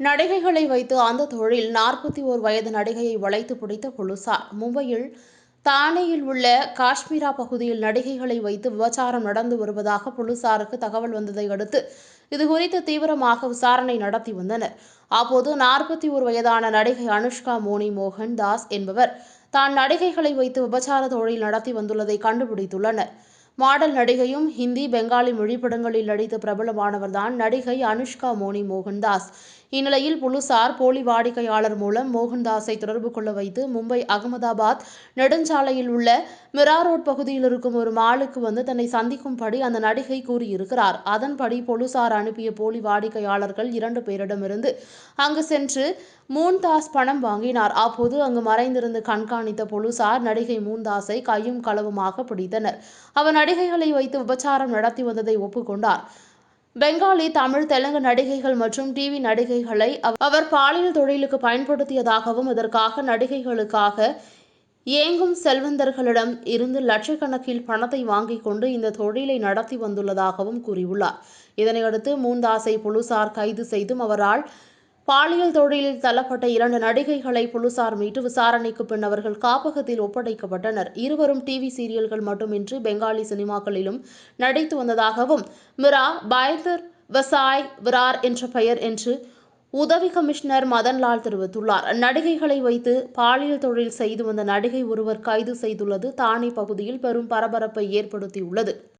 நடிகைகளை வைத்து அந்த தொழில் நாற்பத்தி ஓர் வயது நடிகையை வளைத்து பிடித்த போலீசார் மும்பையில் தானேயில் உள்ள காஷ்மீரா பகுதியில் நடிகைகளை வைத்து விபச்சாரம் நடந்து வருவதாக போலீசாருக்கு தகவல் வந்ததை அடுத்து இதுகுறித்து தீவிரமாக விசாரணை நடத்தி வந்தனர். அப்போது நாற்பத்தி ஒரு வயதான நடிகை அனுஷ்கா மோனி மோகன் தாஸ் என்பவர் தான் நடிகைகளை வைத்து விபச்சார தொழில் நடத்தி வந்துள்ளதை கண்டுபிடித்துள்ளனர். மாடல் நடிகையும் ஹிந்தி பெங்காலி மொழிப்படங்களில் நடித்து பிரபலமானவர்தான் நடிகை அனுஷ்கா மோனி மோகன்தாஸ். இந்நிலையில் போலீசார் போலி வாடிக்கையாளர் மூலம் மோகன்தாஸை தொடர்பு கொள்ள வைத்து மும்பை அகமதாபாத் நெடுஞ்சாலையில் உள்ள மிரா ரோட் பகுதியில் இருக்கும் ஒரு மாலுக்கு வந்து தன்னை சந்திக்கும்படி அந்த நடிகை கூறியிருக்கிறார். அதன்படி போலீசார் அனுப்பிய போலி வாடிக்கையாளர்கள் இரண்டு பேரிடமிருந்து அங்கு சென்று மூன்தாஸ் பணம் வாங்கினார். அப்போது அங்கு மறைந்திருந்து கண்காணித்த போலீசார் நடிகை மூன்தாஸை கையும் களவுமாக பிடித்தனர். அவர் நடிகைகளை வைத்து விபச்சாரம் நடத்தி வந்ததை ஒப்புக்கொண்டார். பெங்காலி தமிழ் தெலுங்கு நடிகைகள் மற்றும் டிவி நடிகைகளை அவர் பாலியல் தொழிலுக்கு பயன்படுத்தியதாகவும் இதற்காக நடிகைகளுக்காக ஏங்கும் செல்வந்தர்களிடம் இருந்து லட்சக்கணக்கில் பணத்தை வாங்கிக் கொண்டு இந்த தொழிலை நடத்தி வந்துள்ளதாகவும் கூறியுள்ளார். இதனையடுத்து மூந்தாசை போலீசார் கைது செய்தும் அவரால் பாலியல் தொழிலில் தள்ளப்பட்ட இரண்டு நடிகைகளை போலீசார் மீட்டு விசாரணைக்கு பின் அவர்கள் காப்பகத்தில் ஒப்படைக்கப்பட்டனர். இருவரும் டிவி சீரியல்கள் மட்டுமின்றி பெங்காலி சினிமாக்களிலும் நடித்து வந்ததாகவும் மிரா பயந்தர் வசாய் விரார் என்ற பெயர் என்று உதவி கமிஷனர் மதன்லால் தெரிவித்துள்ளார். நடிகைகளை வைத்து பாலியல் தொழில் செய்து வந்த நடிகை ஒருவர் கைது செய்துள்ளது. தானே பகுதியில் பெரும் பரபரப்பை ஏற்படுத்தியுள்ளது.